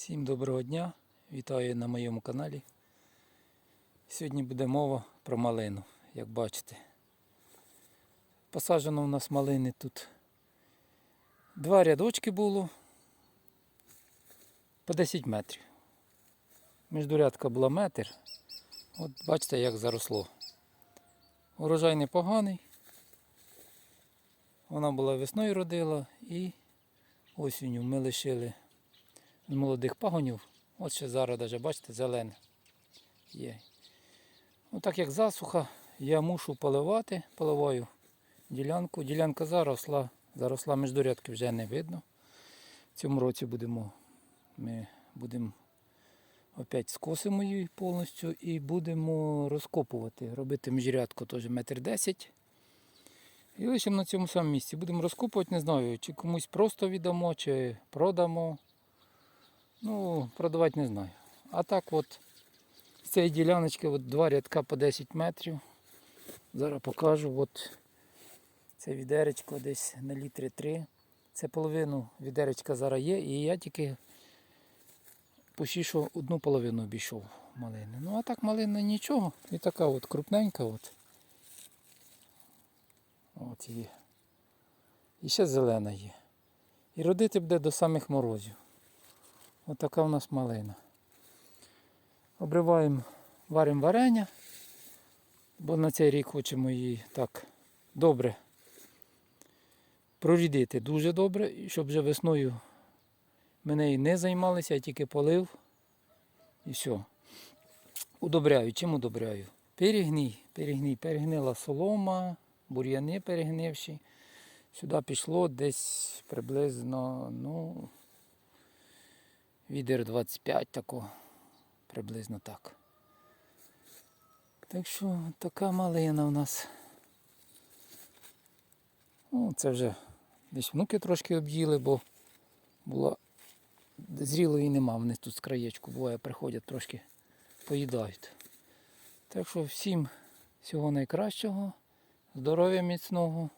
Всім доброго дня! Вітаю на моєму каналі. Сьогодні буде мова про малину, як бачите. Посаджено в нас малини тут. Два рядочки було по 10 метрів. Міждурядка була метр. От бачите, як заросло. Урожай непоганий. Вона була весною родила і осінню ми лишили молодих пагонів. От ще зараз, даже, бачите, зелене є. Ну, так як засуха, я мушу поливати, поливаю ділянку. Ділянка заросла, заросла міждурядки вже не видно. В цьому році будемо, ми будемо опять скосимо її повністю і будемо розкопувати. Робити міжрядку теж метр десять. І лишимо на цьому самому місці. Будемо розкопувати, не знаю, чи комусь просто віддамо, чи продамо. Ну, продавати не знаю. А так от з цієї діляночки от два рядка по 10 метрів. Зараз покажу. От це відеречко десь на літри 3. Це половину відеречка зараз є, і я тільки почти що одну половину обійшов малини. Ну а так малина нічого. І така от крупненька. От. От є. І ще зелена є. І родити буде до самих морозів. Отака у нас малина. Обриваємо, варимо варення, бо на цей рік хочемо її так добре прорідити дуже добре, щоб вже весною ми нею не займалися, я тільки полив і все. Удобряю. Чим удобряю? Перегній, перегній, перегнила солома, бур'яни перегнивші. Сюди пішло десь приблизно, ну, відер 25 такого, приблизно так. Так що така малина у нас. Ну, це вже десь внуки трошки об'їли, бо була зрілої нема, вони тут з краєчку буває, приходять трошки поїдають. Так що всім всього найкращого, здоров'я міцного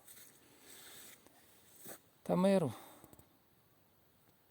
та миру.